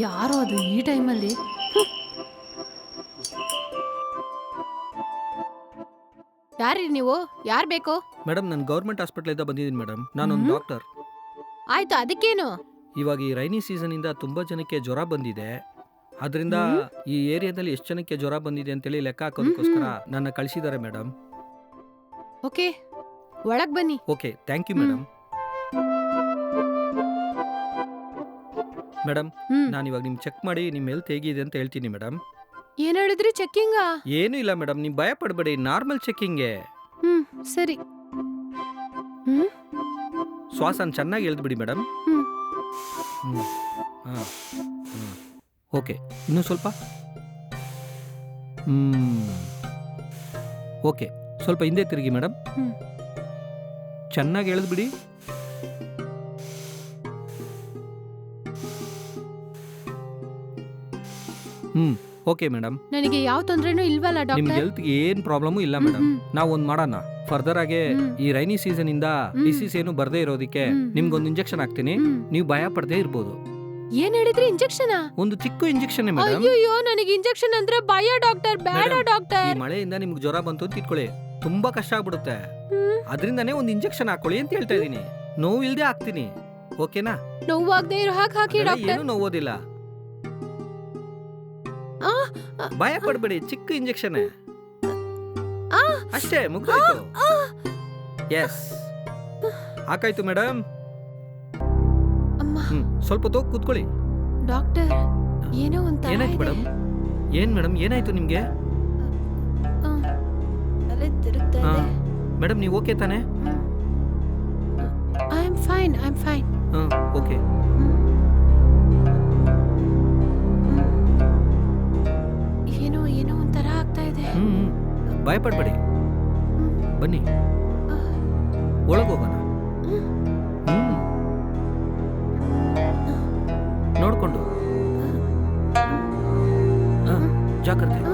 ಯಾರೋ ಅದು ಈ ಟೈಮಲ್ಲಿ? ಯಾರಿ ನೀವು? ಯಾರು ಬೇಕು? ಮೇಡಮ್ ನಾನು ಗೌರ್ಮೆಂಟ್ ಹಾಸ್ಪಿಟ್ಲಿಂದ ಬಂದಿದ್ದೀನಿ ಮೇಡಮ್ ನಾನೊಂದು ಒಂದು ಡಾಕ್ಟರ್. ಆಯ್ತು ಅದಕ್ಕೇನು? ಇವಾಗ ಈ ರೈನಿ ಸೀಸನಿಂದ ತುಂಬ ಜನಕ್ಕೆ ಜ್ವರ ಬಂದಿದೆ. ಅದರಿಂದ ಹ್ಮ್. ಈ ಏರಿಯಾದಲ್ಲಿ ಎಷ್ಟು ಜನಕ್ಕೆ ಜ್ವರ ಬಂದಿದೆ ಅಂತೇಳಿ ಲೆಕ್ಕ ಹಾಕೋದಕ್ಕೋಸ್ಕರ ನನ್ನ ಕಳಿಸಿದ್ದಾರೆ ಮೇಡಮ್ ಓಕೆ. ಒಳಗ್ ಬನ್ನಿ. Okay thank you. Madam madam hmm. ನಾನು ಇವಾಗ ನಿಮ್ಗೆ ಚೆಕ್ ಮಾಡಿ ನಿಮ್ಮ ಹೆಲ್ತ್ ಹೇಗಿದೆ ಅಂತ ಹೇಳ್ತೀನಿ ಮೇಡಮ್ ಏನ್ ಹೇಳಿದ್ರಿ ಚೆಕ್ಕಿಂಗಾ ಏನೂ ಇಲ್ಲ ಮೇಡಮ್ ನೀವು ಭಯ ಪಡಬೇಡಿ ನಾರ್ಮಲ್ ಚೆಕ್ಕಿಂಗೆ ಹ್ಮ್ ಸರಿ. ಹ್ಮ್? ಶ್ವಾಸನ ಚೆನ್ನಾಗಿ ಎಳ್ದ್ಬಿಡಿ ಮೇಡಮ್ ಹ್ಮ್. ಹಾಂ ಓಕೆ ಇನ್ನೂ ಸ್ವಲ್ಪ? ಹ್ಮ್. ಓಕೆ ಸ್ವಲ್ಪ ಹಿಂದೆ ತಿರುಗಿ ಮೇಡಮ್ ಹ್ಮ್. ಚೆನ್ನಾಗಿ ಎಳೆದ್ಬಿಡಿ ಹ್ಮ್ ಓಕೆ ಮೇಡಮ್. ನನಗೆ ಯಾವ ತೊಂದ್ರೆನೂ ಇಲ್ವಲ್ಲ ನಿಮ್ಗೆ ಡಾಕ್ಟರ್ ಹೆಲ್ತ್ ಏನು ಪ್ರಾಬ್ಲಮ್ ಇಲ್ಲ ಮೇಡಮ್. ನಾವು ಒಂದ್ ಮಾಡೋಣ. ಫರ್ದರ್ ಆಗಿ ಹ್ಮ್. ಈ ರೈನಿ ಸೀಸನ್ ಇಂದ. ಡಿಸೀಸ್ ಏನು ಬರದೇ ಇರೋದಕ್ಕೆ ಹ್ಮ್. ನಿಮ್ಗೊಂದು ಇಂಜೆಕ್ಷನ್ ಹಾಕ್ತೀನಿ. ನೀವು ಭಯ ಪಡದೇ ಇರ್ಬೋದು. ಏನ್ ಹೇಳಿದ್ರಿ ಇಂಜೆಕ್ಷನ್ ಒಂದು ಚಿಕ್ಕ ಇಂಜೆಕ್ಷನ್ ಮೇಡಮ್ ಅಯ್ಯೋ ನನಗೆ ಇಂಜೆಕ್ಷನ್ ಅಂದ್ರೆ ಭಯ ಡಾಕ್ಟರ್ ಬೇಡ Madam, ಈ ಡಾಕ್ಟರ್ ಮಳೆಯಿಂದ ನಿಮ್ಗೆ ಜ್ವರ ಬಂತು ಅಂತ ಇಟ್ಕೊಳ್ಳಿ. ತುಂಬಾ ಕಷ್ಟ ಆಗ್ಬಿಡುತ್ತೆ. ಅದರಿಂದನೇ ಒಂದು ಇಂಜೆಕ್ಷನ್ ಹಾಕೊಳ್ಳಿ ಅಂತ ಹೇಳ್ತಾ ಇದೀನಿ ನೋವು ಇಲ್ದೆ ಹಾಕ್ತೀನಿ. ಓಕೆನಾ ನೋವಾಗದೆ ಇರೋ ಹಾಗೆ ಹಾಕಿ ಅದೆಲ್ಲ ಡಾಕ್ಟರ್ ಏನು ನೋವೋದಿಲ್ಲ? ಆ, ಆ, ಭಯ ಪಡ್ಬೇಡಿ ಚಿಕ್ಕ ಇಂಜೆಕ್ಷನ್ ಆ, ಅಷ್ಟೇ ಮುಗ್ದೋಯ್ತು. ಆ. ಎಸ್ ಹಾಕಾಯ್ತು ಮೇಡಮ್ ಹ್ಮ್. ಸ್ವಲ್ಪ ಹೊತ್ತು ಹೋಗಿ ಕೂತ್ಕೊಳ್ಳಿ. ಡಾಕ್ಟರ್ ಏನೋ ಅಂತ ಏನಾಯ್ತು ಇದೆ. ಮೇಡಮ್? ಏನ್ ಮೇಡಮ್ ಏನಾಯ್ತು ನಿಮ್ಗೆ? ಆ, ತಲೆ ತಿರುಗ್ತಾ ಹಾ. ಇದೆ. ಮೇಡಮ್ ನೀವು ಓಕೆ ತಾನೆ? I am fine I am fine hmm. Okay ಏನೋ ಏನೋ ಒಂಥರ ಆಗ್ತಾ ಇದೆ. ಹ್ಮ್ ಹ್ಮ್. ಭಯ ಪಡ್ಬೇಡಿ ಹ್ಮ್. ಬನ್ನಿ. ಒಳಗೋಗೋಣ ಒಳಗೋಗೋಣ पूजा करते हैं।